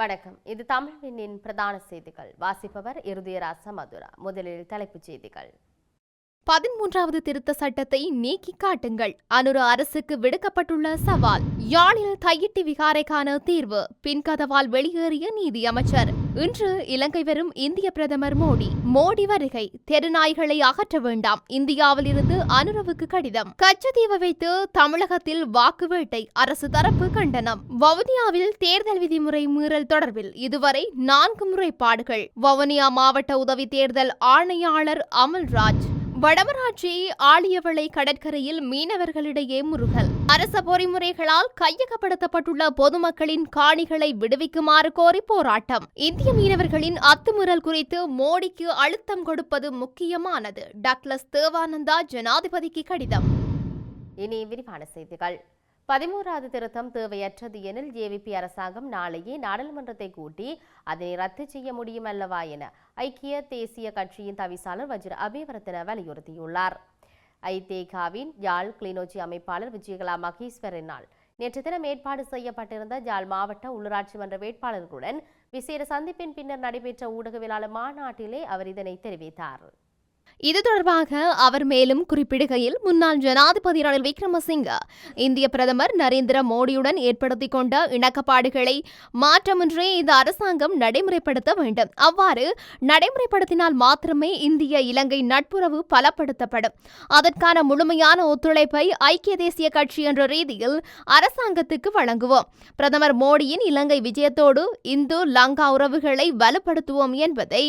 வணக்கம். இது தமிழ்வினின் பிரதான செய்திகள். வாசிப்பவர் இருதயராச மதுரா. முதலில் தலைப்புச் செய்திகள். பதிமூன்றாவது திருத்த சட்டத்தை நீக்கி காட்டுங்கள். அனுரு அரசுக்கு விடுக்கப்பட்டுள்ள சவால். யாழில் தையிட்டி விகாரைக்கான தீர்வு. பின்கதவால் வெளியேறிய நீதி அமைச்சர் இன்று இலங்கை வரும் இந்திய பிரதமர் மோடி. மோடி வருகை. தெருநாய்களை அகற்ற வேண்டாம். இந்தியாவில் இருந்து அனுரவுக்கு கடிதம். கச்சத்தீவை வைத்து தமிழகத்தில் வாக்கு வேட்டை அரசு தரப்பு கண்டனம். வவுனியாவில் தேர்தல் விதிமுறை மீறல் தொடர்பில் இதுவரை நான்கு முறைப்பாடுகள். வவுனியா மாவட்ட உதவி தேர்தல் ஆணையாளர் அமல்ராஜ். வடமராட்சி ஆழியவளை கடற்கரையில் மீனவர்களிடையே முருகல். அரச பொறிமுறைகளால் கையகப்படுத்தப்பட்டுள்ள பொதுமக்களின் காணிகளை விடுவிக்குமாறு கோரி போராட்டம். இந்திய மீனவர்களின் அத்துமுறல் குறித்து மோடிக்கு அழுத்தம் கொடுப்பது முக்கியமானது. டக்ளஸ் தேவானந்தா ஜனாதிபதிக்கு கடிதம். இனி விரிவான செய்திகள். பதிமூன்றாவது திருத்தம் தேவையற்றது எனில் ஜேவிபி அரசாங்கம் நாளையே நாடாளுமன்றத்தை கூட்டி அதனை ரத்து செய்ய முடியும் அல்லவா என ஐக்கிய தேசிய கட்சியின் தவிசாளர் வஜ்ர அபிவர்த்தன வலியுறுத்தியுள்ளார். ஐதேகாவின் யாழ் கிளிநொச்சி அமைப்பாளர் விஜயகலா மகேஸ்வரனால் நேற்று தினம் ஏற்பாடு செய்யப்பட்டிருந்த ஜாழ் மாவட்ட உள்ளூராட்சி மன்ற வேட்பாளர்களுடன் விசேட சந்திப்பின் பின்னர் நடைபெற்ற ஊடகவியலாளர் மாநாட்டிலே அவர் இதனை தெரிவித்தார். இது தொடர்பாக அவர் மேலும் குறிப்பிடுகையில் முன்னாள் ஜனாதிபதி ரணில் விக்ரமசிங்க இந்திய பிரதமர் நரேந்திர மோடியுடன் ஏற்படுத்திக் கொண்ட இணக்கப்பாடுகளை மாற்றமின்றி இந்த அரசாங்கம் நடைமுறைப்படுத்த வேண்டும். அவ்வாறு நடைமுறைப்படுத்தினால் மாத்திரமே இந்திய இலங்கை நட்புறவு பலப்படுத்தப்படும். அதற்கான முழுமையான ஒத்துழைப்பை ஐக்கிய தேசிய கட்சி என்ற ரீதியில் அரசாங்கத்துக்கு வழங்குவோம். பிரதமர் மோடியின் இலங்கை விஜயத்தோடு இந்து லங்கா உறவுகளை வலுப்படுத்துவோம் என்பதை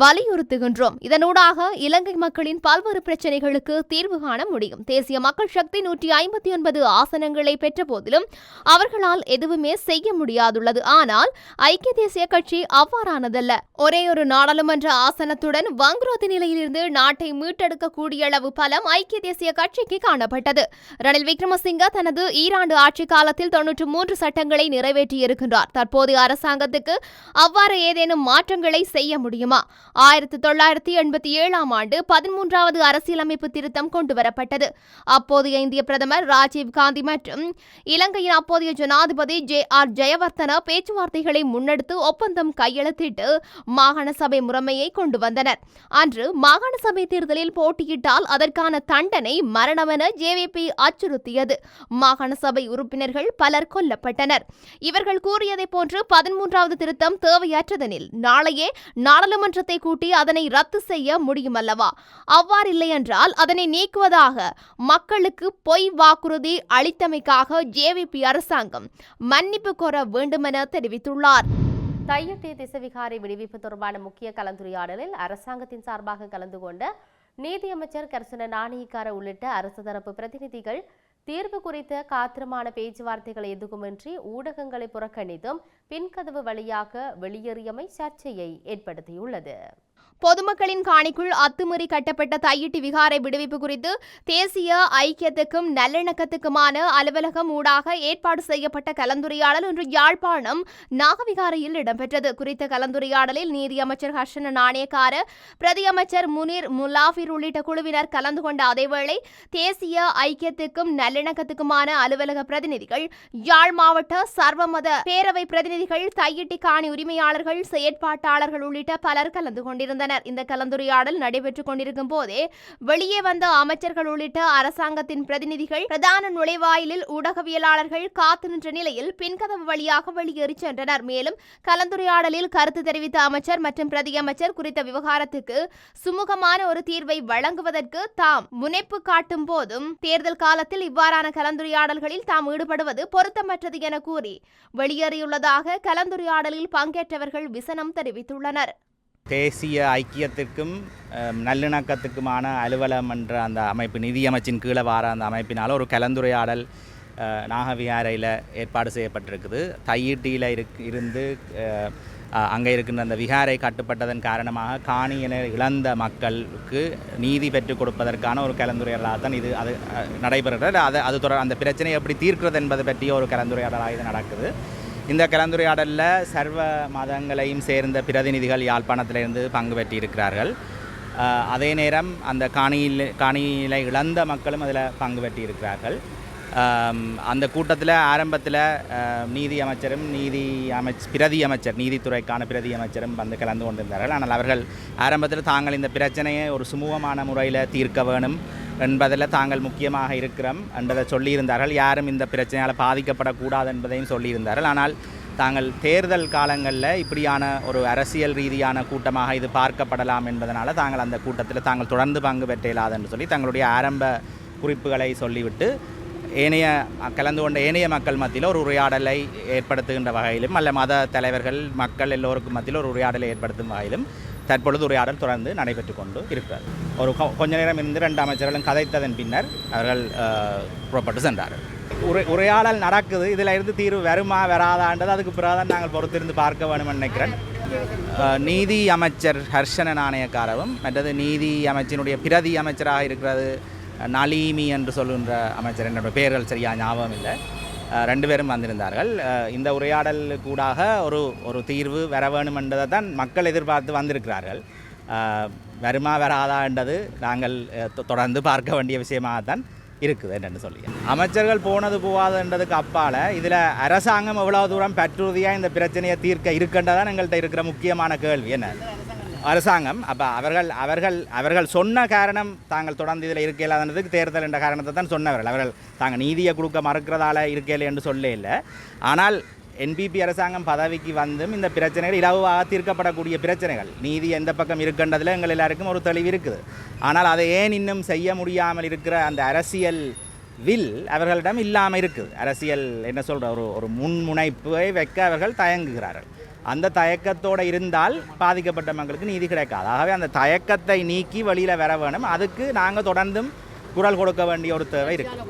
வலியுறுத்துகின்றோம். இதனூடாக இலங்கை மக்களின் பல்வேறு பிரச்சனைகளுக்கு தீர்வு காண முடியும். தேசிய மக்கள் சக்தி நூற்றி ஐம்பத்தி ஒன்பது ஆசனங்களை பெற்ற போதிலும் அவர்களால் எதுவுமே செய்ய முடியாதுள்ளது. ஆனால் ஐக்கிய தேசிய கட்சி அவ்வாறானதல்ல. ஒரே ஒரு நாடாளுமன்ற ஆசனத்துடன் வங்குரோத்து நிலையிலிருந்து நாட்டை மீட்டெடுக்கக்கூடிய அளவு பலம் ஐக்கிய தேசிய கட்சிக்கு காணப்பட்டது. ரணில் விக்ரமசிங்க தனது ஈராண்டு ஆட்சி காலத்தில் தொன்னூற்று மூன்று சட்டங்களை நிறைவேற்றியிருக்கின்றார். தற்போதைய அரசாங்கத்துக்கு அவ்வாறு ஏதேனும் மாற்றங்களை செய்ய முடியுமா? ஆயிரத்தி தொள்ளாயிரத்தி எண்பத்தி ஏழாம் ஆண்டு பதிமூன்றாவது அரசியலமைப்பு திருத்தம் கொண்டுவரப்பட்டது. அப்போதைய இந்திய பிரதமர் ராஜீவ் காந்தி மற்றும் இலங்கையின் அப்போதைய ஜனாதிபதி ஜே ஆர் ஜெயவர்தன பேச்சுவார்த்தைகளை முன்னெடுத்து ஒப்பந்தம் கையெழுத்திட்டு மாகாண சபை முறைமையை கொண்டு வந்தனர். அன்று மாகாண சபை தேர்தலில் போட்டியிட்டால் அதற்கான தண்டனை மரணமென ஜேவிபி அச்சுறுத்தியது. மாகாண சபை உறுப்பினர்கள் பலர் கொல்லப்பட்டனர். இவர்கள் கூறியதைப் போன்று பதிமூன்றாவது திருத்தம் தேவையற்றதெனில் நாளையே நாடாளுமன்றத்தை கூட்டி அதனை ரத்து செய்ய முடியுமல்லவா? அவ்வாறில்லை என்றால் அதனை நீக்குவதாக மக்களுக்கு பொய் வாக்குறுதி அளித்தமைக்காக ஜேவிபி அரசாங்கம் மன்னிப்பு கோர வேண்டுமென தெரிவித்துள்ளார். தையட்டி திசவிகாரை விடுவிப்பு தொடர்பான முக்கிய கலந்துரையாடலில் அரசாங்கத்தின் சார்பாக கலந்து கொண்ட நீதியமைச்சர் கர்சன நாணயக்கார உள்ளிட்ட அரசு தரப்பு பிரதிநிதிகள் தீர்வு குறித்த காத்திரமான பேச்சுவார்த்தைகளை எதுவுமின்றி ஊடகங்களை புறக்கணித்தும் பின்கதவு வழியாக வெளியேறியமை சர்ச்சையை ஏற்படுத்தியுள்ளது. பொதுமக்களின் காணிக்குள் அத்துமீறி கட்டப்பட்ட தையிட்டி விகாரை விடுவிப்பு குறித்து தேசிய ஐக்கியத்துக்கும் நல்லிணக்கத்துக்குமான அலுவலகம் ஊடாக ஏற்பாடு செய்யப்பட்ட கலந்துரையாடல் இன்று யாழ்ப்பாணம் நாகவிகாரையில் இடம்பெற்றது. குறித்த கலந்துரையாடலில் நீதியமைச்சர் ஹர்ஷன நாணயக்கார பிரதியமைச்சர் முனீர் முலாஃபிர் உள்ளிட்ட குழுவினர் கலந்து கொண்ட அதேவேளை தேசிய ஐக்கியத்துக்கும் நல்லிணக்கத்துக்குமான அலுவலக பிரதிநிதிகள் யாழ் மாவட்ட சர்வமத பேரவை பிரதிநிதிகள் தையிட்டி காணி உரிமையாளர்கள் செயற்பாட்டாளர்கள் உள்ளிட்ட பலர் கலந்து கொண்டிருந்தனர். இந்த கலந்துரையாடல் நடைபெற்றுக் கொண்டிருக்கும் போதே வெளியே வந்த அமைச்சர்கள் உள்ளிட்ட அரசாங்கத்தின் பிரதிநிதிகள் பிரதான நுழைவாயிலில் ஊடகவியலாளர்கள் காத்து நின்ற நிலையில் பின்கதவு வழியாக வெளியேறி சென்றனர். மேலும் கலந்துரையாடலில் கருத்து தெரிவித்த அமைச்சர் மற்றும் பிரதியமைச்சர் குறித்த விவகாரத்துக்கு சுமூகமான ஒரு தீர்வை வழங்குவதற்கு தாம் முனைப்பு காட்டும் போதும் தேர்தல் காலத்தில் இவ்வாறான கலந்துரையாடல்களில் தாம் ஈடுபடுவது பொருத்தமற்றது என கூறி வெளியேறியுள்ளதாக கலந்துரையாடலில் பங்கேற்றவர்கள் விசனம் தெரிவித்துள்ளனர். தேசிய ஐக்கியத்திற்கும் நல்லிணக்கத்துக்குமான அலுவலம் என்ற அந்த அமைப்பு நிதியமைச்சின் கீழே வார அந்த அமைப்பினால் ஒரு கலந்துரையாடல் நாகவிகாரையில் ஏற்பாடு செய்யப்பட்டிருக்குது. தையீட்டியில் இருக் இருந்து அங்கே இருக்கின்ற அந்த விகாரை கட்டுப்பட்டதன் காரணமாக காணியினை இழந்த மக்களுக்கு நீதி பெற்றுக் கொடுப்பதற்கான ஒரு கலந்துரையாடலாக தான் இது அது நடைபெறுகிறது. அது அது தொடர் அந்த பிரச்சனையை எப்படி தீர்க்கிறது என்பது பற்றிய ஒரு கலந்துரையாடலாக இது நடக்குது. இந்த கலந்துரையாடலில் சர்வ மதங்களையும் சேர்ந்த பிரதிநிதிகள் யாழ்ப்பாணத்திலிருந்து பங்கு பெற்றிருக்கிறார்கள். அதே நேரம் அந்த காணியில் காணியில இழந்த மக்களும் அதில் பங்கு பெற்றிருக்கிறார்கள். அந்த கூட்டத்தில் ஆரம்பத்தில் நீதி அமைச்சரும் நீதி அமைச் பிரதி அமைச்சர் நீதித்துறைக்கான பிரதி அமைச்சரும் வந்து கலந்து கொண்டிருந்தார்கள். ஆனால் அவர்கள் ஆரம்பத்தில் தாங்கள் இந்த பிரச்சனையை ஒரு சுமூகமான முறையில் தீர்க்க வேணும். என்பதில் தாங்கள் முக்கியமாக இருக்கிறோம் என்பதை சொல்லியிருந்தார்கள். யாரும் இந்த பிரச்சனையால் பாதிக்கப்படக்கூடாது என்பதையும் சொல்லியிருந்தார்கள். ஆனால் தாங்கள் தேர்தல் காலங்களில் இப்படியான ஒரு அரசியல் ரீதியான கூட்டமாக இது பார்க்கப்படலாம் என்பதனால் தாங்கள் அந்த கூட்டத்தில் தாங்கள் தொடர்ந்து பங்கு பெற்ற இயலாது என்று சொல்லி தங்களுடைய ஆரம்ப குறிப்புகளை சொல்லிவிட்டு ஏனைய கலந்து கொண்ட ஏனைய மக்கள் மத்தியில் ஒரு உரையாடலை ஏற்படுத்துகின்ற வகையிலும் அல்ல மத தலைவர்கள் மக்கள் எல்லோருக்கும் மத்தியில் ஒரு உரையாடலை ஏற்படுத்தும் வகையிலும் தற்பொழுது உரையாடல் தொடர்ந்து நடைபெற்று கொண்டு இருப்பார் ஒரு கொ- கொஞ்ச நேரம் இருந்து ரெண்டு அமைச்சர்களும் கதைத்ததன் பின்னர் அவர்கள் புறப்பட்டு சென்றார்கள். உரை உரையாடல் நடக்குது. இதில் இருந்து தீர்வு வருமா வராதான்றது அதுக்கு பிறகுதான் நாங்கள் பொறுத்திருந்து பார்க்க வேணும்னு நினைக்கிறேன். நீதி அமைச்சர் ஹர்ஷன நாணயக்காரவும் மற்றது நீதி அமைச்சினுடைய பிரதி அமைச்சராக இருக்கிறது நலீமி என்று சொல்லுன்ற அமைச்சர் என்னோட பெயர்கள் சரியாக ஞாபகம் இல்லை ரெண்டு பேரும் வந்திருந்தார்கள். இந்த உரையாடல் கூடாக ஒரு ஒரு தீர்வு வர வேணும் தான் மக்கள் எதிர்பார்த்து வந்திருக்கிறார்கள். வருமா வராதா என்றது நாங்கள் தொ- தொடர்ந்து பார்க்க வேண்டிய விஷயமாகத்தான் இருக்குது என்னென்னு சொல்லி அமைச்சர்கள் போனது போகாதுன்றதுக்கு அப்பால் இதில் அரசாங்கம் எவ்வளோ தூரம் பற்றுறுதியாக இந்த பிரச்சனையை தீர்க்க இருக்கின்றதான் எங்கள்கிட்ட இருக்கிற முக்கியமான கேள்வி என்ன? அரசாங்கம் அப்போ அவர்கள் அவர்கள் அவர்கள் சொன்ன காரணம் தாங்கள் தொடர்ந்து இதில் இருக்கலாதனதுக்கு தேர்தல் என்ற காரணத்தை தான் சொன்னவர்கள். அவர்கள் தாங்கள் நீதியை கொடுக்க மறுக்கிறதால இருக்கலை என்று சொல்ல இல்லை. ஆனால் என்பிபி அரசாங்கம் பதவிக்கு வந்தும் இந்த பிரச்சனைகள் இலவாக தீர்க்கப்படக்கூடிய பிரச்சனைகள். நீதி எந்த பக்கம் இருக்கின்றதில் எங்கள் எல்லாருக்கும் ஒரு தெளிவு இருக்குது. ஆனால் அதை ஏன் இன்னும் செய்ய முடியாமல் இருக்கிற அந்த அரசியல் வில் அவர்களிடம் இல்லாமல் இருக்குது. அரசியல் என்ன சொல்கிற ஒரு ஒரு முன்முனைப்பை வைக்க அவர்கள் தயங்குகிறார்கள். அந்த தயக்கத்தோடு இருந்தால் பாதிக்கப்பட்ட மக்களுக்கு நீதி கிடைக்காது. ஆகவே அந்த தயக்கத்தை நீக்கி வெளியில் வர வேணும். அதுக்கு நாங்கள் தொடர்ந்தும் குரல் கொடுக்க வேண்டிய ஒரு தேவை இருக்குது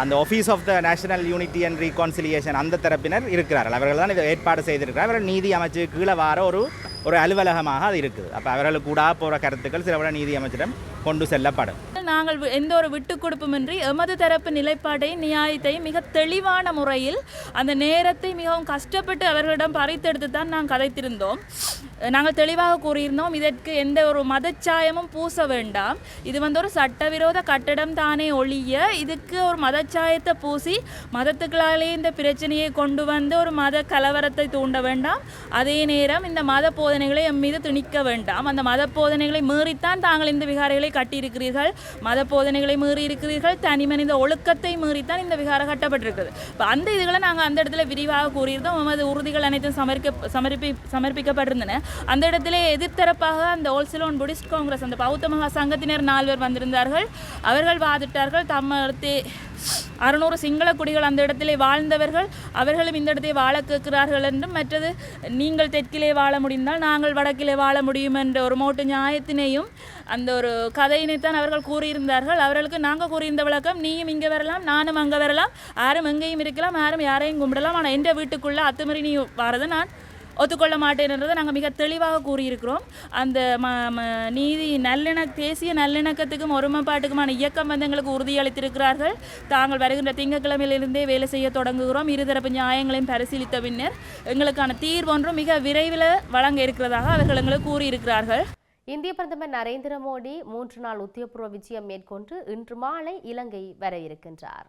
அந்த office of the national unity and reconciliation அந்த தரப்பினர் இருக்கிறார்கள். அவர்கள் தான் இதை ஏற்பாடு செய்திருக்கிறார். அவர்கள் நீதி அமைச்சு கீழே வார ஒரு ஒரு அலுவலகமாக அது இருக்குது. அப்போ அவர்களுக்கு கூட போகிற கருத்துக்கள் சில நீதி அமைச்சரிடம் கொண்டு செல்லப்படும். நாங்கள் எந்த ஒரு விட்டு கொடுப்புமின்றி எமது தரப்பு நிலைப்பாட்டை நியாயத்தையும் மிக தெளிவான முறையில் அந்த நேரத்தை மிகவும் கஷ்டப்பட்டு அவர்களிடம் பறித்தெடுத்து தான் நாங்கள் கதைத்திருந்தோம். நாங்கள் தெளிவாக கூறியிருந்தோம் இதற்கு எந்த ஒரு மதச்சாயமும் பூச வேண்டாம். இது வந்து ஒரு சட்டவிரோத கட்டடம் தானே ஒழிய இதுக்கு ஒரு மதச்சாயத்தை பூசி மதத்துக்களாலே இந்த பிரச்சனையை கொண்டு வந்து ஒரு மத கலவரத்தை தூண்ட வேண்டாம். அதே நேரம் இந்த மத போதனைகளை எம் மீது திணிக்க வேண்டாம். அந்த மத போதனைகளை மீறித்தான் தாங்கள் இந்த விகாரைகளை கட்டியிருக்கிறீர்கள். மத போதனைகளை மீறி இருக்கிறீர்கள். தனி மனித ஒழுக்கத்தை மீறித்தான் இந்த விகாரம் கட்டப்பட்டிருக்குது இப்போ அந்த இதுகளை நாங்கள் அந்த இடத்துல விரிவாக கூறியிருந்தோம். நமது உறுதிகள் அனைத்தும் சமர்க்க சமர்ப்பி சமர்ப்பிக்கப்பட்டிருந்தன. அந்த இடத்துல எதிர்த்தரப்பாக அந்த ஓல்சிலோன் புடிஸ்ட் காங்கிரஸ் அந்த பௌத்த மகா சங்கத்தினர் நால்வர் வந்திருந்தார்கள். அவர்கள் வாதிட்டார்கள். தம்மத்தை அறுநூறு சிங்கள குடிகள் அந்த இடத்திலே வாழ்ந்தவர்கள். அவர்களும் இந்த இடத்தை வாழ கேட்கிறார்கள் என்றும் மற்றது நீங்கள் தெற்கிலே வாழ முடிந்தால் நாங்கள் வடக்கிலே வாழ முடியும் என்ற ஒரு மோட்டு நியாயத்தினையும் அந்த ஒரு கதையினைத்தான் அவர்கள் கூறியிருந்தார்கள். அவர்களுக்கு நாங்கள் கூறியிருந்த விளக்கம் நீயும் இங்கே வரலாம் நானும் அங்கே வரலாம். யாரும் எங்கேயும் இருக்கலாம் யாரும் யாரையும் கும்பிடலாம். ஆனால் எந்த வீட்டுக்குள்ளே அத்துமீறி நீ வரதை நான் ஒத்துக்கொள்ள மாட்டேன்றதை நாங்கள் மிக தெளிவாக கூறியிருக்கிறோம். அந்த ம ம நீதி நல்லிண தேசிய நல்லிணக்கத்துக்கும் ஒருமைப்பாட்டுக்குமான இயக்கம் வந்து எங்களுக்கு உறுதியளித்திருக்கிறார்கள். தாங்கள் வருகின்ற திங்கட்கிழமையிலிருந்தே வேலை செய்ய தொடங்குகிறோம். இருதரப்பு நியாயங்களையும் பரிசீலித்த பின்னர் எங்களுக்கான தீர்வொன்றும் மிக விரைவில் வழங்க இருக்கிறதாக அவர்கள் எங்களுக்கு கூறியிருக்கிறார்கள். இந்திய பிரதமர் நரேந்திர மோடி மூன்று நாள் உத்தியோகபூர்வ விஜயம் மேற்கொண்டு இன்று மாலை இலங்கை வர இருக்கின்றார்.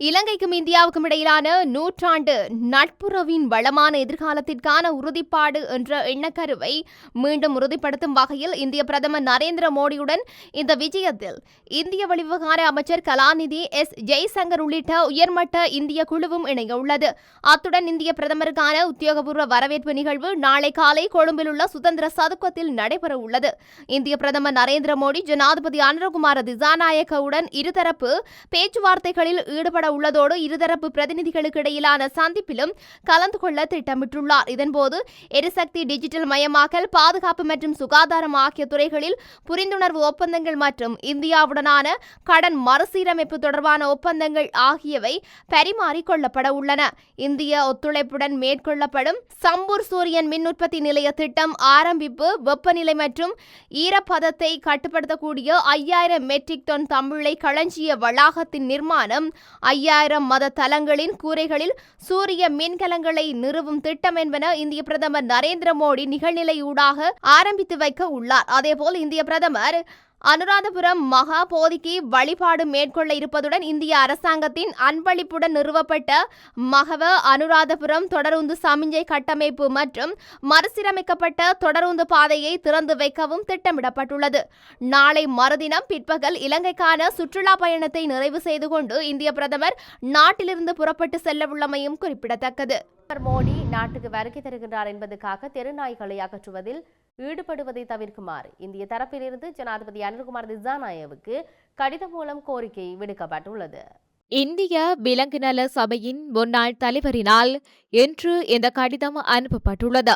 இலங்கைக்கும் இந்தியாவுக்கும் இடையிலான நூற்றாண்டு நட்புறவின் வளமான எதிர்காலத்திற்கான உறுதிப்பாடு என்ற எண்ணக்கருவை மீண்டும் உறுதிப்படுத்தும் வகையில் இந்திய பிரதமர் நரேந்திர மோடியுடன் இந்த விஜயத்தில் இந்திய வெளிவிவகார அமைச்சர் கலாநிதி எஸ். ஜெய்சங்கர் உள்ளிட்ட உயர்மட்ட இந்திய குழுவும் இணைய உள்ளது. அத்துடன் இந்திய பிரதமருக்கான உத்தியோகபூர்வ வரவேற்பு நிகழ்வு நாளை காலை கொழும்பில் உள்ள சுதந்திர சதுக்கத்தில் நடைபெற உள்ளது. இந்திய பிரதமர் நரேந்திர மோடி ஜனாதிபதி அனுரகுமார திசாநாயக்கவுடன் இருதரப்பு பேச்சுவார்த்தைகளில் ஈடுபட செயல்பட உள்ளதோடு இருதரப்பு பிரதிநிதிகளுக்கு இடையிலான சந்திப்பிலும் கலந்து கொள்ள திட்டமிட்டுள்ளார். இதன்போது எரிசக்தி டிஜிட்டல் மயமாக்கல் பாதுகாப்பு மற்றும் சுகாதாரம் ஆகிய துறைகளில் புரிந்துணர்வு ஒப்பந்தங்கள் மற்றும் இந்தியாவுடனான கடன் மறுசீரமைப்பு தொடர்பான ஒப்பந்தங்கள் ஆகியவை பரிமாறிக்கொள்ளப்பட உள்ளன. இந்திய ஒத்துழைப்புடன் மேற்கொள்ளப்படும் சம்பூர் சூரியன் மின் உற்பத்தி நிலைய திட்டம் ஆரம்பிப்பு வெப்பநிலை மற்றும் ஈரப்பதத்தை கட்டுப்படுத்தக்கூடிய ஐயாயிரம் மெட்ரிக் டன் தமிழை களஞ்சிய வளாகத்தின் நிர்மாணம் ஐயாயிரம் மத தலங்களின் கூரைகளில் சூரிய மின்கலங்களை நிறுவும் திட்டம் என்பன இந்திய பிரதமர் நரேந்திர மோடி நிகழ்நிலையூடாக ஆரம்பித்து வைக்க உள்ளார். அதேபோல் இந்திய பிரதமர் அனுராதபுரம் மகா போதிக்கு வழிபாடு மேற்கொள்ள இருப்பதுடன் இந்திய அரசாங்கத்தின் அன்பளிப்புடன் நிறுவப்பட்ட மகவ அனுராதபுரம் தொடருந்து சமிஞ்சை கட்டமைப்பு மற்றும் மறுசீரமைக்கப்பட்ட தொடருந்து பாதையை திறந்து வைக்கவும் திட்டமிடப்பட்டுள்ளது. நாளை மறுதினம் பிற்பகல் இலங்கைக்கான சுற்றுலா பயணத்தை நிறைவு செய்து கொண்டு இந்திய பிரதமர் நாட்டிலிருந்து புறப்பட்டு செல்லவுள்ளமையும் குறிப்பிடத்தக்கது. மோடி நாட்டுக்கு வருகை தருகின்றார் என்பதற்காக தெருநாய்களை அகற்றுவதில் ஈடுபடுவதை தவிர்க்குமாறு இந்திய தரப்பிலிருந்து ஜனாதிபதி அனில்குமார் திசாநாயவுக்கு கடிதம் மூலம் கோரிக்கை விடுக்கப்பட்டுள்ளது. இந்திய விலங்கு நல சபையின் முன்னாள் தலைவரினால் இன்று இந்த கடிதம் அனுப்பப்பட்டுள்ளது.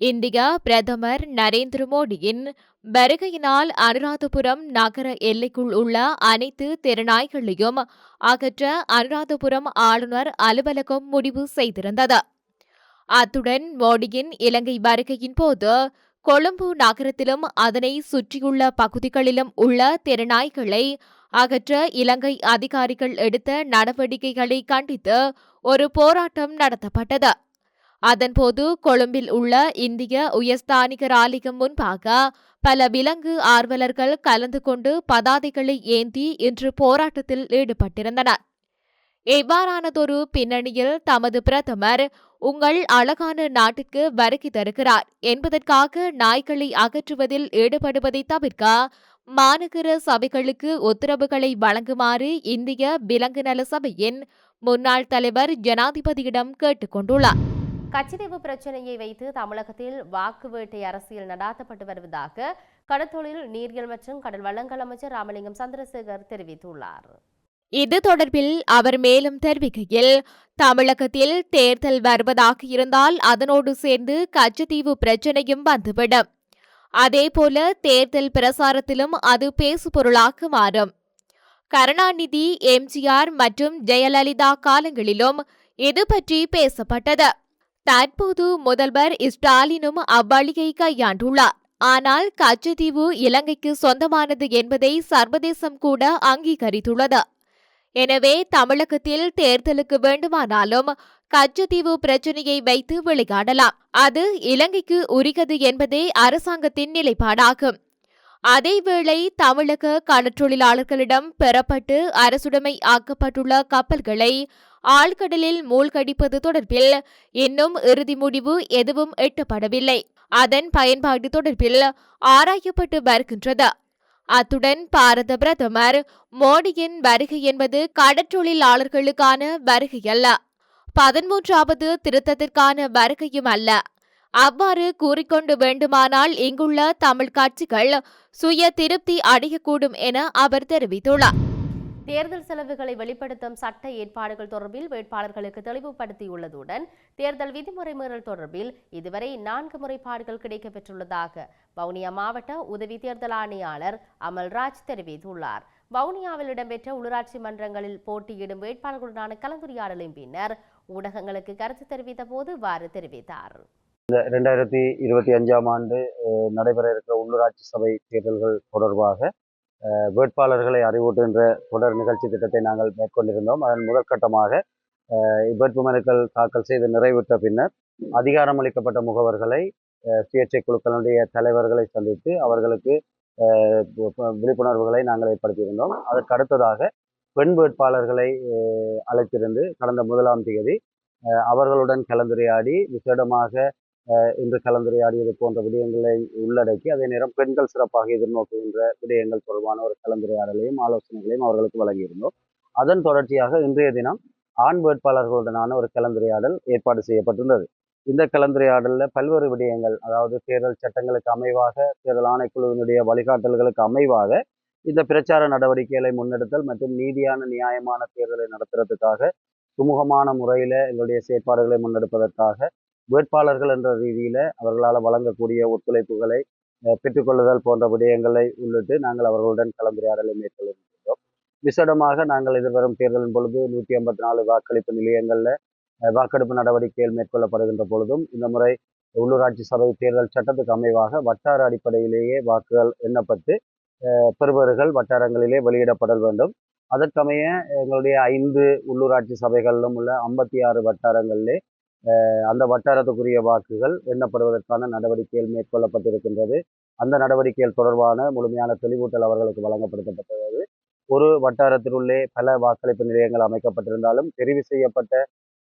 இந்திய பிரதமர் நரேந்திர மோடியின் வருகையினால் அனுராதபுரம் நகர எல்லைக்குள் உள்ள அனைத்து தெருநாய்களையும் அகற்ற அனுராதபுரம் ஆளுநர் அலுவலகம் முடிவு செய்திருந்தது. அத்துடன் மோடியின் இலங்கை வருகையின் போது கொழும்பு நகரத்திலும் அதனை சுற்றியுள்ள பகுதிகளிலும் உள்ள தெருநாய்களை அகற்ற இலங்கை அதிகாரிகள் எடுத்த நடவடிக்கைகளை கண்டித்து ஒரு போராட்டம் நடத்தப்பட்டது. அதன்போது கொழும்பில் உள்ள இந்திய உயர்ஸ்தானிகர் ஆலயம் முன்பாக பல விலங்கு ஆர்வலர்கள் கலந்து கொண்டு பதாதைகளை ஏந்தி இன்று போராட்டத்தில் ஈடுபட்டிருந்தனர். இவ்வாறானதொரு பின்னணியில் தமது பிரதமர் உங்கள் அழகான நாட்டுக்கு வருகை தருகிறார். என்பதற்காக நாய்களை அகற்றுவதில் ஈடுபடுவதை தவிர்க்க மாநகர சபைகளுக்கு உத்தரவுகளை வழங்குமாறு இந்திய விலங்கு நல சபையின் முன்னாள் தலைவர் ஜனாதிபதியிடம் கேட்டுக்கொண்டுள்ளார். கச்சிதீவு பிரச்சனையை வைத்து தமிழகத்தில் வாக்கு வேட்டை அரசியல் நடாத்தப்பட்டு வருவதாக கடற்தொழில் நீரியல் மற்றும் கடல் வளங்கள் அமைச்சர் ராமலிங்கம் சந்திரசேகர் தெரிவித்துள்ளார். இது தொடர்பில் அவர் மேலும் தெரிவிக்கையில் தமிழகத்தில் தேர்தல் வருவதாக இருந்தால் அதனோடு சேர்ந்து கச்சத்தீவு பிரச்சனையும் வந்துவிடும். அதேபோல தேர்தல் பிரசாரத்திலும் அது பேசுபொருளாக மாறும். கருணாநிதி எம்ஜிஆர் மற்றும் ஜெயலலிதா காலங்களிலும் இது பற்றி பேசப்பட்டது. தற்போது முதல்வர் ஸ்டாலினும் அவ்வழியை கையாண்டுள்ளார். ஆனால் கச்சத்தீவு இலங்கைக்கு சொந்தமானது என்பதை சர்வதேசம் கூட அங்கீகரித்துள்ளது. எனவே தமிழகத்தில் தேர்தலுக்கு வேண்டுமானாலும் கச்சத்தீவு பிரச்சனையை வைத்து விளையாடலாம் அது இலங்கைக்கு உரிகது என்பதே அரசாங்கத்தின் நிலைப்பாடாகும். அதேவேளை தமிழக கடற்றொழிலாளர்களிடம் பெறப்பட்டு அரசுடைமை ஆக்கப்பட்டுள்ள கப்பல்களை ஆழ்கடலில் மூழ்கடிப்பது தொடர்பில் இன்னும் இறுதி முடிவு எதுவும் எட்டப்படவில்லை. அதன் பயன்பாடு தொடர்பில் ஆராயப்பட்டு வருகின்றது. அத்துடன் பாரத பிரதமர் மோடியின் வருகை என்பது கடற்றொழிலாளர்களுக்கான வருகை அல்ல. பதிமூன்றாவது திருத்தத்திற்கான வருகையும் அல்ல. அவ்வாறு கூறிக்கொண்டு வேண்டுமானால் இங்குள்ள தமிழ் கட்சிகள் சுய திருப்தி அடையக்கூடும் என அவர் தெரிவித்துள்ளார். தேர்தல் செலவுகளை வெளிப்படுத்தும் சட்ட ஏற்பாடுகள் தொடர்பில் வேட்பாளர்களுக்கு தெளிவுபடுத்தியுள்ளதுடன் தேர்தல் விதிமுறை மீறல் தொடர்பில் இதுவரை நான்கு முறைப்பாடுகள் கிடைக்கப்பெற்றுள்ளதாக வவுனியா மாவட்ட உதவி தேர்தல் ஆணையாளர் அமல்ராஜ் தெரிவித்துள்ளார். வவுனியாவில் இடம்பெற்ற உள்ளூராட்சி மன்றங்களில் போட்டியிடும் வேட்பாளர்களுடனான கலந்துரையாடலின் பின்னர் ஊடகங்களுக்கு கருத்து தெரிவித்த போது இவ்வாறு தெரிவித்தார். ரெண்டாயிரத்தி இருபத்தி அஞ்சாம் ஆண்டு நடைபெற இருக்கிற உள்ளூராட்சி சபை தேர்தல்கள் தொடர்பாக வேட்பாளர்களை அறிவூட்டுகின்ற தொடர் நிகழ்ச்சி திட்டத்தை நாங்கள் மேற்கொண்டிருந்தோம். அதன் முதற்கட்டமாக அஹ், வேட்புமனுக்கள் தாக்கல் செய்து நிறைவுற்ற பின்னர் அதிகாரமளிக்கப்பட்ட முகவர்களை சுயேட்சை குழுக்களுடைய தலைவர்களை சந்தித்து அவர்களுக்கு விழிப்புணர்வுகளை நாங்கள் ஏற்படுத்தியிருந்தோம். அதற்கு அடுத்ததாக பெண் வேட்பாளர்களை அழைத்திருந்து கடந்த முதலாம் தேதி அவர்களுடன் கலந்துரையாடி விசேடமாக இன்று கலந்துரையாடியது போன்ற விடயங்களை உள்ளடக்கி அதே நேரம் பெண்கள் சிறப்பாக எதிர்நோக்குகின்ற விடயங்கள் தொடர்பான ஒரு கலந்துரையாடலையும் ஆலோசனைகளையும் அவர்களுக்கு வழங்கியிருந்தோம். அதன் தொடர்ச்சியாக இன்றைய தினம் ஆண் வேட்பாளர்களுடனான ஒரு கலந்துரையாடல் ஏற்பாடு செய்யப்பட்டிருந்தது. இந்த கலந்துரையாடலில் பல்வேறு விடயங்கள் அதாவது தேர்தல் சட்டங்களுக்கு அமைவாக தேர்தல் ஆணைக்குழுவினுடைய வழிகாட்டல்களுக்கு அமைவாக இந்த பிரச்சார நடவடிக்கைகளை முன்னெடுத்தல் மற்றும் நீதியான நியாயமான தேர்தலை நடத்துறதுக்காக சுமூகமான முறையில் எங்களுடைய செயற்பாடுகளை முன்னெடுப்பதற்காக வேட்பாளர்கள் என்ற ரீதியில் அவர்களால் வழங்கக்கூடிய ஒத்துழைப்புகளை பெற்றுக்கொள்ளுதல் போன்ற விடயங்களை உள்ளிட்டு நாங்கள் அவர்களுடன் கலந்துரையாடலை மேற்கொள்கின்றோம். விசேடமாக நாங்கள் எதிர்வரும் தேர்தலின் பொழுது நூற்றி ஐம்பத்தி நாலு வாக்களிப்பு நிலையங்களில் வாக்கெடுப்பு நடவடிக்கைகள் மேற்கொள்ளப்படுகின்ற பொழுதும் இந்த முறை உள்ளூராட்சி சபை தேர்தல் சட்டத்துக்கு அமைவாக வட்டார அடிப்படையிலேயே வாக்குகள் எண்ணப்பட்டு பெறுபவர்கள் வட்டாரங்களிலே வெளியிடப்பட வேண்டும். அதற்கமைய எங்களுடைய ஐந்து உள்ளூராட்சி சபைகளிலும் உள்ள ஐம்பத்தி ஆறு வட்டாரங்களிலே அந்த வட்டாரத்துக்குரிய வாக்குகள் எண்ணப்படுவதற்கான நடவடிக்கைகள் மேற்கொள்ளப்பட்டிருக்கின்றது. அந்த நடவடிக்கைகள் தொடர்பான முழுமையான தெளிவூட்டல் அவர்களுக்கு வழங்கப்படுத்தப்பட்டது. ஒரு வட்டாரத்தினுள்ளே பல வாக்களிப்பு நிலையங்கள் அமைக்கப்பட்டிருந்தாலும் தெரிவு செய்யப்பட்ட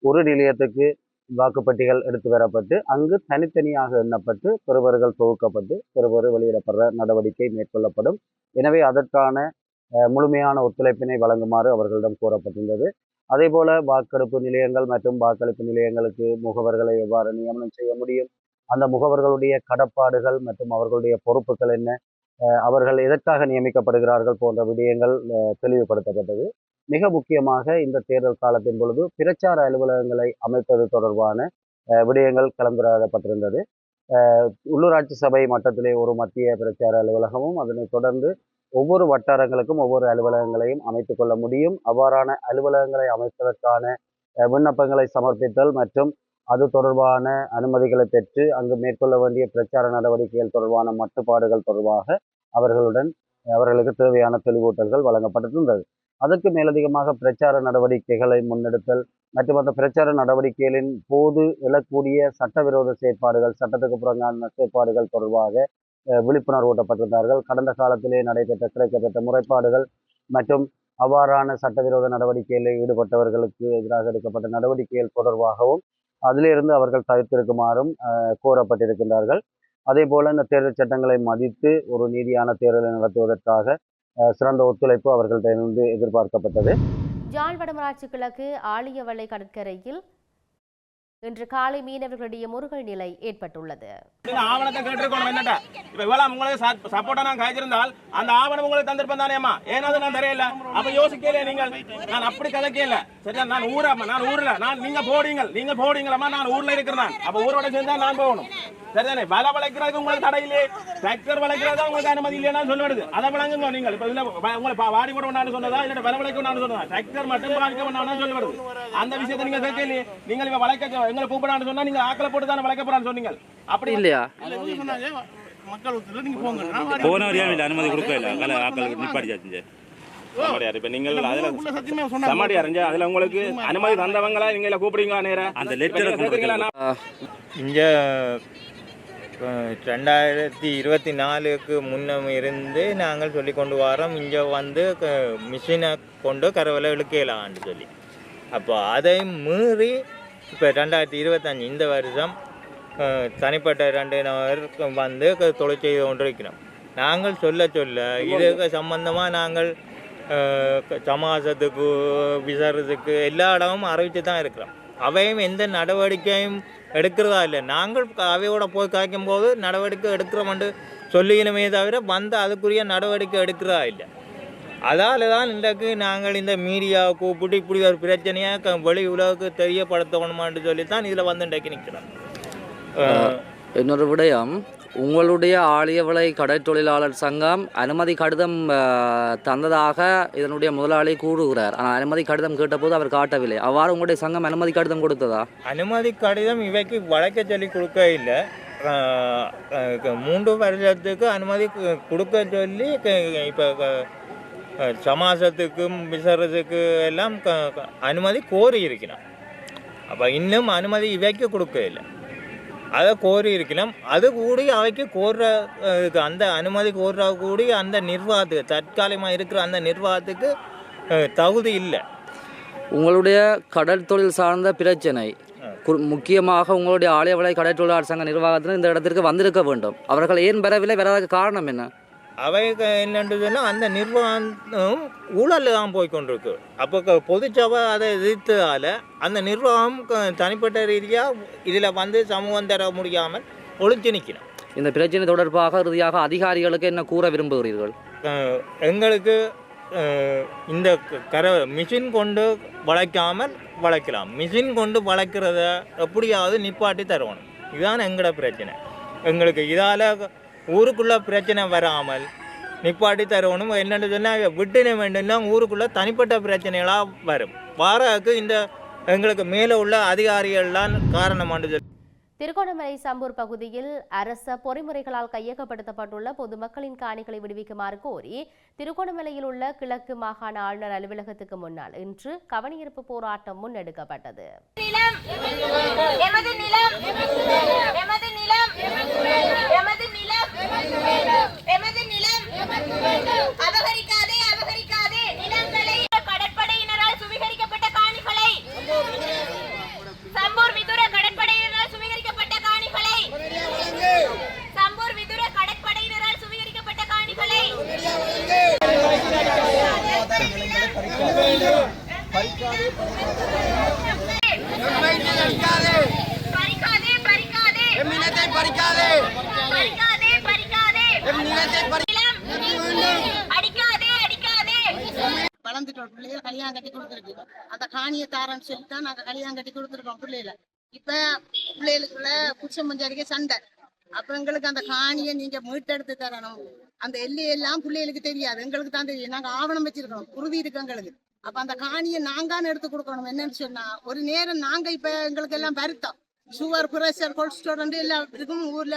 ஒரு நிலையத்துக்கு வாக்குப்பட்டிகள் எடுத்து வரப்பட்டு அங்கு தனித்தனியாக எண்ணப்பட்டு பெறுவர்கள் தொகுக்கப்பட்டு பெறுவர் வெளியிடப்படுற நடவடிக்கை மேற்கொள்ளப்படும். எனவே அதற்கான முழுமையான ஒத்துழைப்பினை வழங்குமாறு அவர்களிடம் அதே அதேபோல வாக்கெடுப்பு நிலையங்கள் மற்றும் வாக்களிப்பு நிலையங்களுக்கு முகவர்களை எவ்வாறு நியமனம் செய்ய முடியும்? அந்த முகவர்களுடைய கடப்பாடுகள் மற்றும் அவர்களுடைய பொறுப்புகள் என்ன? அவர்கள் எதற்காக நியமிக்கப்படுகிறார்கள் போன்ற விடயங்கள் தெளிவுபடுத்தப்பட்டது. மிக முக்கியமாக இந்த தேர்தல் காலத்தின் பொழுது பிரச்சார அலுவலகங்களை அமைப்பது தொடர்பான விடயங்கள் கலந்துரையாடப்பட்டிருந்தது. உள்ளூராட்சி சபை மட்டத்திலே ஒரு மத்திய பிரச்சார அலுவலகமும் அதனைத் தொடர்ந்து ஒவ்வொரு வட்டாரங்களுக்கும் ஒவ்வொரு அலுவலகங்களையும் அமைத்துக் கொள்ள முடியும். அவ்வாறான அலுவலகங்களை அமைப்பதற்கான விண்ணப்பங்களை சமர்ப்பித்தல் மற்றும் அது தொடர்பான அனுமதிகளை பெற்று அங்கு மேற்கொள்ள வேண்டிய பிரச்சார நடவடிக்கைகள் தொடர்பான மட்டுப்பாடுகள் தொடர்பாக அவர்களுடன் அவர்களுக்கு தேவையான தெளிவூட்டல்கள் வழங்கப்பட்டிருந்தது. அதற்கு மேலதிகமாக பிரச்சார நடவடிக்கைகளை முன்னெடுத்தல் மற்றும் அந்த பிரச்சார நடவடிக்கைகளின் போது எழக்கூடிய சட்டவிரோத செயற்பாடுகள் சட்டத்துக்கு புறங்கான செயற்பாடுகள் தொடர்பாக விழிப்புணர்வு ஊட்டப்பட்டிருந்தார்கள். கடந்த காலத்திலே நடைபெற்ற கிடைக்கப்பெற்ற முறைப்பாடுகள் மற்றும் அவ்வாறான சட்டவிரோத நடவடிக்கைகளில் ஈடுபட்டவர்களுக்கு எதிராக எடுக்கப்பட்ட நடவடிக்கைகள் தொடர்பாகவும் அதிலிருந்து அவர்கள் தவிர்த்திருக்குமாறும் கோரப்பட்டிருக்கின்றார்கள் அதே போல இந்த தேர்தல் சட்டங்களை மதித்து ஒரு நீதியான தேர்தலை நடத்துவதற்காக சிறந்த ஒத்துழைப்பு அவர்களிடமிருந்து எதிர்பார்க்கப்பட்டது. ஜாழ் வடமராட்சி கிழக்கு ஆலியவளை கடற்கரையில் இன்று காலை மீனவர்களிடையே முருகல் நிலை ஏற்பட்டுள்ளது. ஆவணத்தை கேட்டிருக்கணும் என்னட்ட? இப்ப இவ்வளவு உங்களுக்கு சப்போர்ட்டா நான் காய்ச்சிருந்தால் அந்த ஆவணம் உங்களுக்கு தந்திருப்பேன் தானேம்மா ஏனாவது நான் தெரியல. அப்ப யோசிக்கல நீங்கள். நான் அப்படி கதைக்கல. சரியா? நான் ஊராமா நான் ஊர்ல. நான் நீங்க போடுங்க நீங்க போடுங்களம்மா நான் ஊர்ல இருக்கிறேன் அப்ப ஊரோட சேர்ந்தா நான் போகணும். சரிதானே? வலை வளைக்கிறதுக்கு உங்களுக்கு தடை இல்லையே. டிராக்டர் வளைக்கிறது உங்களுக்கு அனுமதி இல்லையா சொல்லுவது அதை விளங்குங்க நீங்கள். இப்ப இதுல உங்களை வாடி போட வேண்டாம்னு சொன்னதா? இல்ல வலை வளைக்க வேண்டாம்னு சொன்னதா? டிராக்டர் மட்டும் வளைக்க வேண்டாம்னு சொல்லுவது அந்த விஷயத்தை நீங்க கேட்கலையே. நீங்கள் இப்ப வளைக்க எங்களை கூப்பிடான்னு சொன்னா நீங்க ஆக்களை போட்டு தானே வளைக்க போறான்னு சொன்னீங்க. அப்படி இல்லையா? போன வரையும் இல்லை அனுமதி கொடுக்க இல்லை. ஆக்கள் நிப்பாடிச்சாச்சு சமாடியார் இப்ப நீங்கள் அதுல சமாடியார் அதுல உங்களுக்கு அனுமதி தந்தவங்களா நீங்க இல்ல கூப்பிடுறீங்களா நேரா? அந்த லெட்டரை நீங்க இங்கே ரெண்டாயிரத்தி இருபத்தி நாலுக்கு முன்னம் இருந்து நாங்கள் சொல்லி கொண்டு வரோம் இங்கே வந்து மிஷினை கொண்டு கரவலை இழுக்கலான்னு சொல்லி. அப்போ அதை மீறி இப்போ ரெண்டாயிரத்தி இருபத்தஞ்சி இந்த வருஷம் தனிப்பட்ட ரெண்டு நபர் வந்து தொழில் செய்து கொண்டிருக்கிறோம் நாங்கள் சொல்ல சொல்ல இதுக்கு சம்பந்தமாக நாங்கள் சமாசத்துக்கு விசாரத்துக்கு எல்லா இடமும் அறிவித்து தான் இருக்கிறோம். அவையும் எந்த நடவடிக்கையும் எடுக்கிறதா இல்லை. நாங்கள் அவையோட போய் காய்க்கும் போது நடவடிக்கை எடுக்கிறோம்னு சொல்லிக்கணுமே தவிர வந்து அதுக்குரிய நடவடிக்கை எடுக்கிறதா இல்லை. அதால தான் இன்றைக்கு நாங்கள் இந்த மீடியாவை கூப்பிட்டு இப்படி ஒரு பிரச்சனையை க- வெளி உலகுக்கு தெரியப்படுத்தணுமான்னு சொல்லி தான் இதில் வந்து இன்றைக்கு நிற்கிறோம். இன்னொரு விடயம். உங்களுடைய ஆழியவளை கடற்தொழிலாளர் சங்கம் அனுமதி கடிதம் தந்ததாக இதனுடைய முதலாளி கூறுகிறார். ஆனால் அனுமதி கடிதம் கேட்டபோது அவர் காட்டவில்லை. அவ்வாறு உங்களுடைய சங்கம் அனுமதி கடிதம் கொடுத்ததா? அனுமதி கடிதம் இவைக்கு வழக்க சொல்லி கொடுக்க இல்லை. மூன்று வருஷத்துக்கு அனுமதி கொடுக்க சொல்லி இப்போ சமாசத்துக்கும் விசரத்துக்கு எல்லாம் அனுமதி கோரி இருக்கிறோம் அப்போ இன்னும் அனுமதி இவைக்கு கொடுக்க இல்லை அதை கோரி இருக்கலாம் அது கூடி அவைக்கு கோர்ற இதுக்கு அந்த அனுமதி கோர்ற கூடி அந்த நிர்வாகத்துக்கு தற்காலிகமாக இருக்கிற அந்த நிர்வாகத்துக்கு தகுதி இல்லை உங்களுடைய கடல் தொழில் சார்ந்த பிரச்சனை முக்கியமாக உங்களுடைய ஆலயவளை கடற்தொழிலாளர் சங்க நிர்வாகத்தினர் இந்த இடத்திற்கு வந்திருக்க வேண்டும் அவர்கள் ஏன் பெறவில்லை வராதற்கு காரணம் என்ன அவை சொன்னால் அந்த நிர்வாகம் ஊழலில் தான் போய் கொண்டிருக்கு அப்போ பொதுச்சபை அதை எதிர்த்ததால் அந்த நிர்வாகம் தனிப்பட்ட ரீதியாக இதில் வந்து சமூகம் தர முடியாமல் ஒழிச்சு நிற்கணும் இந்த பிரச்சனை தொடர்பாக இறுதியாக அதிகாரிகளுக்கு என்ன கூற விரும்புகிறீர்கள்? எங்களுக்கு இந்த கர மிஷின் கொண்டு வளைக்காமல் வளைக்கலாம். மிஷின் கொண்டு வளைக்கிறத எப்படியாவது நிப்பாட்டி தருவணும் இதுதான் எங்களோட பிரச்சனை. எங்களுக்கு இதால் ஊருக்குள்ளே பிரச்சனை வராமல் நிப்பாட்டி தருவணும் என்னென்னு சொன்னால் விட்டுன வேண்டும்னா ஊருக்குள்ளே தனிப்பட்ட பிரச்சனைகளாக வரும். வாராக்கு இந்த எங்களுக்கு மேலே உள்ள அதிகாரிகள்லாம் காரணமானு சொல்லி. திருகோணமலை சம்பூர் பகுதியில் அரச பொறிமுறைகளால் கையகப்படுத்தப்பட்டுள்ள பொதுமக்களின் காணிகளை விடுவிக்குமாறு கோரி திருகோணமலையில் உள்ள கிழக்கு மாகாண ஆளுநர் அலுவலகத்துக்கு முன்னால் இன்று கவனியிருப்பு போராட்டம் முன்னெடுக்கப்பட்டது. எமது நிலம். எமது நிலம். எமது நிலம். எமது நிலம் அபகரிக்காதே அபகரிக்காதே. நிலங்களை கடற்படையினரால் சுவீகரிக்கப்பட்ட காணிகளை. சம்பூர் விதுர கடற்படையினரால் சுவீகரிக்கப்பட்ட காணிகளை. சம்பூர் விதுர கடற்படையினரால் சுவீகரிக்கப்பட்ட காணிகளை. பறிக்காதே பறிக்காதே. பறிக்காதே. பறிக்காதே பறிக்காதே நிலம் அடிக்காதே அடிக்காதே வளர்ந்துட்டோம். பிள்ளைய கல்யாணம் கட்டி கொடுத்துருக்கு. அந்த காணியை தாரன்னு சொல்லி தான் நாங்க கல்யாணம் கட்டி கொடுத்துருக்கோம் பிள்ளைகள. இப்ப பிள்ளைகளுக்குள்ள புருஷன் மஞ்சாரிக்க சண்டை. அப்ப எங்களுக்கு அந்த காணியை நீங்க மீட்டெடுத்து தரணும். அந்த எல்லையெல்லாம் பிள்ளைகளுக்கு தெரியாது. எங்களுக்கு தான் தெரியும். நாங்க ஆவணம் வச்சிருக்கோம் உறுதி இருக்கு எங்களுக்கு. அப்ப அந்த காணியை நாங்கான்னு எடுத்து கொடுக்கணும். என்னன்னு சொன்னா ஒரு நேரம் நாங்க இப்ப எங்களுக்கு எல்லாம் வருத்தம். சுகர் பிரஷர் கொலஸ்ட்ரால் எல்லாம் இருக்கும் ஊர்ல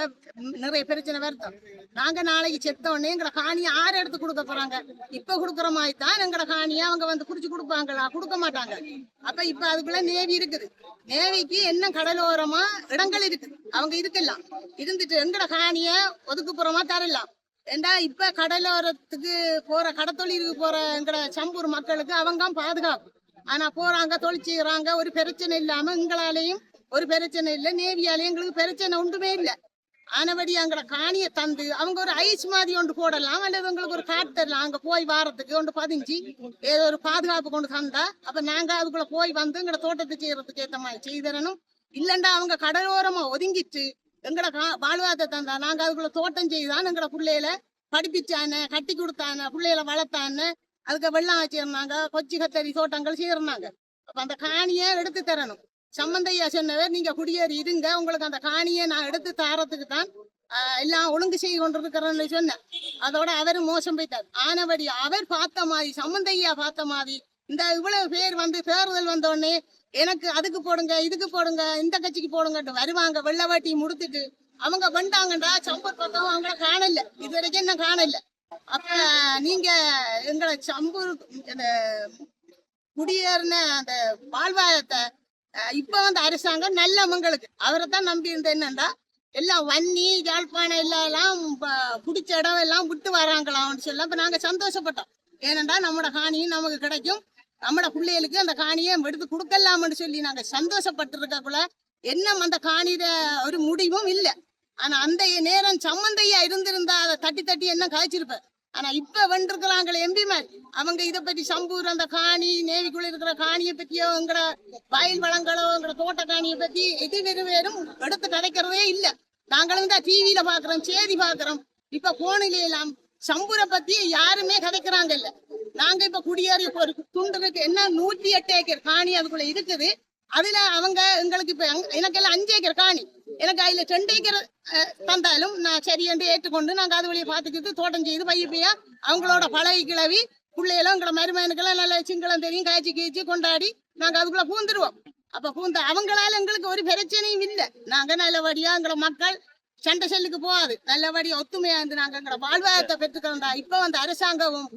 நிறைய பிரச்சனை வருது. நாங்க நாளைக்கு செத்த உடனே எங்களை காணியை ஆறு எடுத்து கொடுக்க போறாங்க? இப்ப குடுக்கற மாதிரி தான் எங்கட காணியை அவங்க வந்து குடிச்சு கொடுப்பாங்களா? கொடுக்க மாட்டாங்க. அப்ப இப்ப அதுக்குள்ள நேவி இருக்குது. நேவிக்கு என்ன கடலோரமா இடங்கள் இருக்குது. அவங்க இருக்கலாம் இருந்துட்டு எங்கட காணிய ஒதுக்குப்புறமா தரலாம். ஏண்டா இப்ப கடலோரத்துக்கு போற கடத்தொழிலுக்கு போற எங்கட சம்பூர் மக்களுக்கு அவங்க பாதுகாப்பு. ஆனா போறாங்க தொழில் ஒரு பிரச்சனை இல்லாம எங்களாலையும் ஒரு பிரச்சனை இல்லை நேவியால எங்களுக்கு பிரச்சனை ஒன்றுமே இல்லை. ஆனபடி அங்கட காணியை தந்து அவங்க ஒரு ஐஸ் மாதிரி ஒன்று போடலாம். அல்லது எங்களுக்கு ஒரு காட்டு தரலாம். அங்க போய் வாரத்துக்கு ஒன்று பதிஞ்சு ஏதோ ஒரு பாதுகாப்பு கொண்டு தந்தா அப்ப நாங்க அதுக்குள்ள போய் வந்து எங்களை தோட்டத்தை செய்யறதுக்கு ஏத்த மாதிரி செய்து தரணும் இல்லண்டா அவங்க கடலோரமா ஒதுங்கிட்டு எங்களை கா- வாழ்வாதாரத்தை தந்தா நாங்க அதுக்குள்ள தோட்டம் செய்தான் எங்களை பிள்ளையில படிப்பிச்சான கட்டி கொடுத்தான பிள்ளையில வளர்த்தான அதுக்கு வெள்ளம் வச்சிருந்தாங்க கொச்சி கத்தரி தோட்டங்கள் செய்யறாங்க அப்ப அந்த காணியை எடுத்து தரணும். சம்பந்தையா சொன்னவர் நீங்க குடியேறி இருங்க. உங்களுக்கு அந்த காணியை நான் எடுத்து தாரத்துக்கு தான் எல்லாம் ஒழுங்கு செய்து கொண்டிருக்கிறேன்னு சொன்னேன். அதோட அவர் மோசம் போயிட்டார். ஆனபடி அவர் பார்த்த மாதிரி சம்பந்தையா பார்த்த மாதிரி இந்த இவ்வளவு பேர் வந்து தேர்தல் வந்த உடனே எனக்கு அதுக்கு போடுங்க இதுக்கு போடுங்க இந்த கட்சிக்கு போடுங்கன்ட்டு வருவாங்க. வெள்ளவாட்டி முடித்துட்டு அவங்க வந்தாங்கன்றா சம்பூர் பக்கம் அவங்கள காணல. இது வரைக்கும் என்ன காணல. அப்ப நீங்க எங்களை சம்பூர் இந்த குடியேறின அந்த வாழ்வாதாரத்தை இப்ப வந்து அரசாங்கம் நல்ல மங்களுக்கு. அவரை தான் நம்பி இருந்த என்னண்டா எல்லாம் வன்னி யாழ்ப்பாணம் எல்லாம் எல்லாம் ப- பிடிச்ச இடம் எல்லாம் விட்டு வராங்களாம்னு சொல்ல. அப்போ நாங்க சந்தோஷப்பட்டோம். ஏனண்டா நம்மளோட காணியும் நமக்கு கிடைக்கும். நம்மளோட பிள்ளைகளுக்கு அந்த காணியை எடுத்து கொடுக்கலாம்னு சொல்லி நாங்க சந்தோஷப்பட்டு இருக்கக்குள்ள என்ன அந்த காணியில ஒரு முடிவும் இல்லை. ஆனா அந்த நேரம் சம்மந்தையா இருந்திருந்தா அதை தட்டி தட்டி என்ன காய்ச்சிருப்பேன். ஆனா இப்ப வென்றிருக்கிறாங்களே எம்பி மாதிரி அவங்க இதை பத்தி சம்பூர் அந்த காணி நேவிக்குள்ள இருக்கிற காணியை பத்தியோ எங்கட வயல் வளங்களோ எங்கட தோட்ட காணியை பத்தி எது வெறுவேறும் எடுத்து கிடைக்கிறதே இல்ல. நாங்களும் தான் டிவியில பாக்குறோம் செய்தி பாக்குறோம். இப்ப போனில எல்லாம் சம்பூரை பத்தி யாருமே கதைக்கிறாங்க இல்ல. நாங்க இப்ப குடியேறி ஒரு துண்டு என்ன நூத்தி எட்டு ஏக்கர் காணி அதுக்குள்ள இருக்குது. அதுல அவங்க எங்களுக்கு இப்ப எனக்கு எல்லாம் அஞ்சு ஏக்கர் காணி. எனக்கு அதுல ரெண்டு ஏக்கர் தந்தாலும் நான் சரி என்று ஏற்றுக்கொண்டு நாங்க அது வழியை பார்த்துக்கிட்டு தோட்டம் செய்து பையப்பையா அவங்களோட பழகி கிளவி பிள்ளைகளும் எங்களை மருமகனுக்கெல்லாம் நல்ல சிங்களம் தெரியும் காய்ச்சி கீச்சி கொண்டாடி நாங்க அதுக்குள்ள பூந்துருவோம். அப்ப பூந்த அவங்களால எங்களுக்கு ஒரு பிரச்சனையும் இல்லை. நாங்க நல்லபடியா எங்களை மக்கள் சண்டை செல்லுக்கு போகாது. நல்லபடியா ஒத்துமையா இருந்து நாங்க வாழ்வாதாரத்தை பெற்றுக்கிறோம்டா. இப்ப வந்து அரசாங்கமும்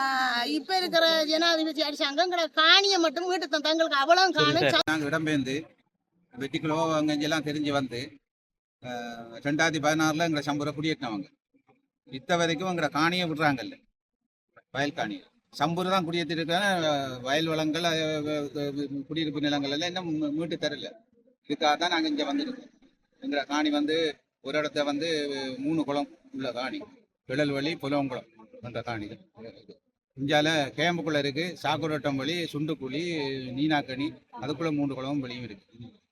ஆஹ், இப்ப இருக்கிற ஜனாதிபதி அரசாங்கம் எங்களை காணியை மட்டும் வீட்டு தந்தா எங்களுக்கு அவ்வளவு காணும். நாங்கள் இடம்பெயர்ந்து வெட்டிக்குளோ அங்கெல்லாம் தெரிஞ்சு வந்து ரெண்டாயிரத்தி பதினாறில் எங்களை சம்பூரை குடியேற்றினவங்க இத்த வரைக்கும் எங்களை காணியை விடுறாங்கல்ல வயல் காணி சம்பூர் தான் குடியேற்றிருக்காங்க வயல் வளங்கள் குடியிருப்பு நிலங்கள் எல்லாம் இன்னும் மீட்டு தரல. இதுக்காக தான் நாங்கள் இங்கே வந்திருக்கோம். எங்களை காணி வந்து ஒரு இடத்த வந்து மூணு குளம் உள்ள காணி. விழல்வழி புலவங்குளம் என்ற காணி. இந்தியாவில் கேம்புக்குள்ள இருக்கு சாக்குரோட்டம் வழி சுண்டுக்குழி நீனாக்கனி அதுக்குள்ள மூன்று குளமும் வழியும் இருக்கு.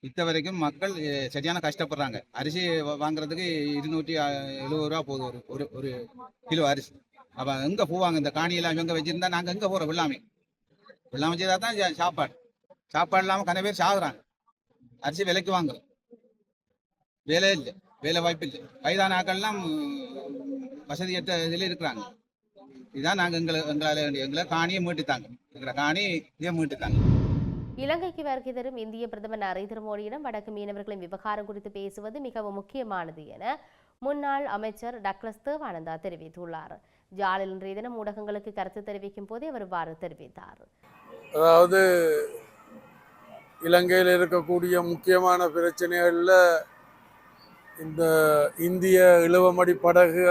இத்த வரைக்கும் மக்கள் சரியான கஷ்டப்படுறாங்க. அரிசி வாங்குறதுக்கு இருநூற்றி எழுபது ரூபா போகுது ஒரு ஒரு ஒரு கிலோ அரிசி. அப்போ எங்கே போவாங்க? இந்த காணியெல்லாம் இவங்க வச்சிருந்தா நாங்கள் எங்கே போகிறோம் வெள்ளாமை. வெள்ளாமை செய்தால் தான் சாப்பாடு. சாப்பாடு இல்லாமல் கன பேர் சாகுறாங்க. அரிசி விலைக்கு வாங்குறோம். வேலை இல்லை. வேலை வாய்ப்பு இல்லை. வயதான ஆக்கள்லாம் வசதியற்ற இதில் இருக்கிறாங்க. இதுதான் நாங்கள் எங்களை எங்களால் எங்களை காணியை மீட்டுத்தாங்க. எங்களை காணி இதை மீட்டுத்தாங்க. இலங்கைக்கு வருகை தரும் இந்திய பிரதமர் நரேந்திர மோடியிடம் வடக்கு மீனவர்களின் விவகாரம் குறித்து பேசுவது மிகவும் முக்கியமானது என முன்னாள் அமைச்சர் டக்ளஸ் தேவானந்தா தெரிவித்துள்ளார். ஜாலில் இன்றைய தினம் ஊடகங்களுக்கு கருத்து தெரிவிக்கும் போதே அவர் இவ்வாறு தெரிவித்தார். அதாவது இலங்கையில் இருக்கக்கூடிய முக்கியமான பிரச்சனைகளில் இந்த இந்திய இழுவமடி படகு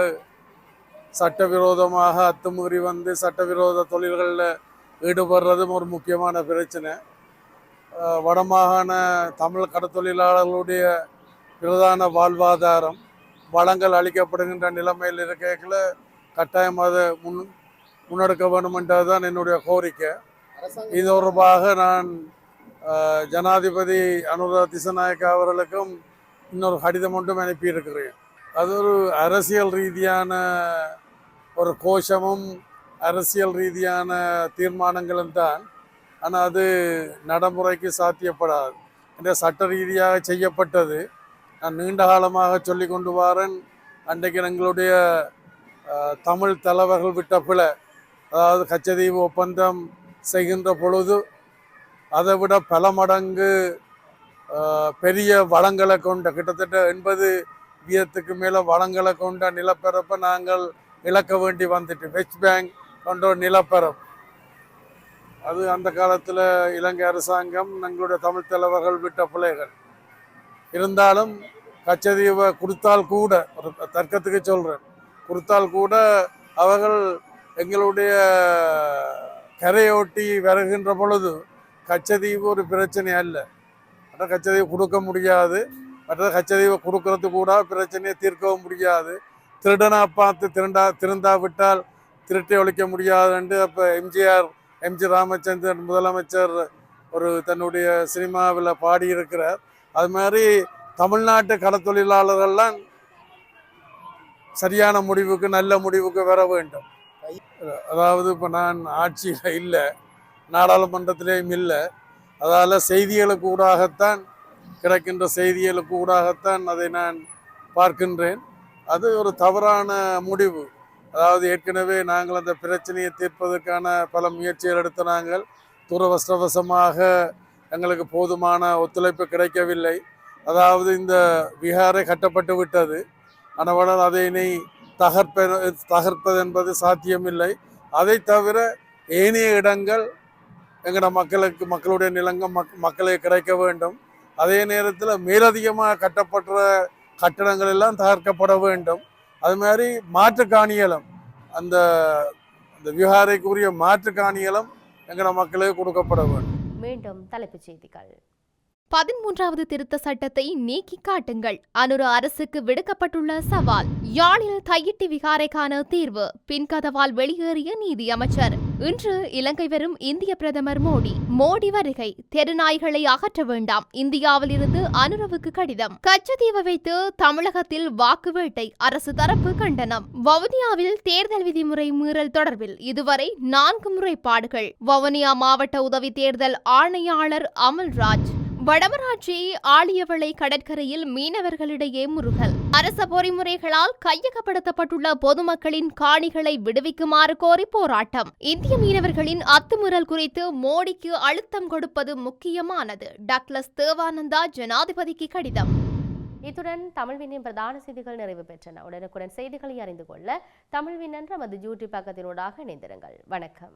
சட்டவிரோதமாக அத்துமீறி வந்து சட்டவிரோத தொழில்களில் ஈடுபடுறதும் ஒரு முக்கியமான பிரச்சனை. வடமாகாண தமிழ் கடத்தொழிலாளர்களுடைய பிரதான வாழ்வாதாரம். வளங்கள் அளிக்கப்படுகின்ற நிலைமையில் இருக்கையில் கட்டாயம் அதை முன் முன்னெடுக்க வேண்டுமென்றது தான் என்னுடைய கோரிக்கை. இது தொடர்பாக நான் ஜனாதிபதி அனுரா திசநாயக்கா அவர்களுக்கும் இன்னொரு கடிதம் ஒன்றும் அனுப்பியிருக்கிறேன். அது ஒரு அரசியல் ரீதியான ஒரு கோஷமும் அரசியல் ரீதியான தீர்மானங்களும் தான். ஆனால் அது நடைமுறைக்கு சாத்தியப்படாது. என்ற சட்ட ரீதியாக செய்யப்பட்டது. நான் நீண்ட காலமாக சொல்லி கொண்டு வரேன். அன்றைக்கு எங்களுடைய தமிழ் தலைவர்கள் விட்ட பிழை. அதாவது கச்சதீவு ஒப்பந்தம் செய்கின்ற பொழுது அதை விட பல மடங்கு பெரிய வளங்களை கொண்ட கிட்டத்தட்ட எண்பது வீதத்துக்கு மேலே வளங்களை கொண்ட நிலப்பரப்பை நாங்கள் இழக்க வேண்டி வந்துட்டு வெஸ்ட் பேங்க் கொண்ட ஒரு நிலப்பரப்பு. அது அந்த காலத்தில் இலங்கை அரசாங்கம் எங்களுடைய தமிழ் தலைவர்கள் விட்ட பிள்ளைகள். இருந்தாலும் கச்சதீவை கொடுத்தால் கூட ஒரு தர்க்கத்துக்கு சொல்கிறேன் கொடுத்தால் கூட அவர்கள் எங்களுடைய கரையொட்டி வருகின்ற பொழுது கச்சதீவு ஒரு பிரச்சனை அல்ல. மற்ற கச்சதீவு கொடுக்க முடியாது. மற்ற கச்சதீவை கொடுக்கறது கூட பிரச்சனையை தீர்க்கவும் முடியாது. திருடனா பார்த்து திருண்டா திருந்தா விட்டால் திருட்டை ஒழிக்க முடியாதுன்ட்டு அப்போ எம்ஜிஆர் எம்ஜி ராமச்சந்திரன் முதலமைச்சர் ஒரு தன்னுடைய சினிமாவில் பாடியிருக்கிறார். அது மாதிரி தமிழ்நாட்டு கடத்தொழிலாளர்கள்லாம் சரியான முடிவுக்கு நல்ல முடிவுக்கு வர வேண்டும். அதாவது இப்போ நான் ஆட்சியில் இல்லை நாடாளுமன்றத்திலேயும் இல்லை. அதால் செய்திகளுக்கு ஊடாகத்தான் கிடைக்கின்ற செய்திகளுக்கு ஊடாகத்தான் அதை நான் பார்க்கின்றேன். அது ஒரு தவறான முடிவு. அதாவது ஏற்கனவே நாங்கள் அந்த பிரச்சனையை தீர்ப்பதற்கான பல முயற்சிகள் எடுத்த நாங்கள் துரவசவசமாக எங்களுக்கு போதுமான ஒத்துழைப்பு கிடைக்கவில்லை. அதாவது இந்த விகாரை கட்டப்பட்டு விட்டது. ஆனால் அதை இனி தகர்ப்ப தகர்ப்பது என்பது சாத்தியமில்லை. அதை தவிர ஏனைய இடங்கள் எங்களோட மக்களுக்கு மக்களுடைய நிலங்கள் மக் மக்களே கிடைக்க வேண்டும். அதே நேரத்தில் மேலதிகமாக கட்டப்பட்ட கட்டடங்கள் எல்லாம் தகர்க்கப்பட வேண்டும். அது மாதிரி மாற்று காணியலம் அந்த அந்த விஹாரைக்குரிய மாற்று காணியலம் எங்களோட மக்களுக்கு கொடுக்கப்பட வேண்டும். மீண்டும் தலைப்புச் செய்திகள். பதிமூன்றாவது திருத்த சட்டத்தை நீக்கி காட்டுங்கள். அனுர அரசுக்கு விடுக்கப்பட்டுள்ள சவால் யாழில் தையிட்டி விகாரைக்கான தீர்வு பின்கதவால் வெளியேறிய நீதி அமைச்சர். இன்று இலங்கை வரும் இந்திய பிரதமர் மோடி மோடி வருகை தெருநாய்களை அகற்ற வேண்டாம் இந்தியாவில் இருந்து அனுரவுக்கு கடிதம். கச்சத்தீவை வைத்து தமிழகத்தில் வாக்கு வேட்டை அரசு தரப்பு கண்டனம். வவுனியாவில் தேர்தல் விதிமுறை மீறல் தொடர்பில் இதுவரை நான்கு முறைப்பாடுகள். வவுனியா மாவட்ட உதவி தேர்தல் ஆணையாளர் அமல்ராஜ். வடமராட்சி ஆழியவளை கடற்கரையில் மீனவர்களிடையே முருகல். அரச பொறிமுறைகளால் கையகப்படுத்தப்பட்டுள்ள பொதுமக்களின் காணிகளை விடுவிக்குமாறு கோரி போராட்டம். இந்திய மீனவர்களின் அத்துமுறல் குறித்து மோடிக்கு அழுத்தம் கொடுப்பது முக்கியமானது. டக்ளஸ் தேவானந்தா ஜனாதிபதிக்கு கடிதம். இத்துடன் தமிழ்வினின் பிரதான செய்திகள் நிறைவு பெற்றன. உடனுக்குடன் செய்திகளை அறிந்து கொள்ள தமிழ்வினன் நமது யூடியூப் பக்கத்தினூடாக இணைந்திருங்கள். வணக்கம்.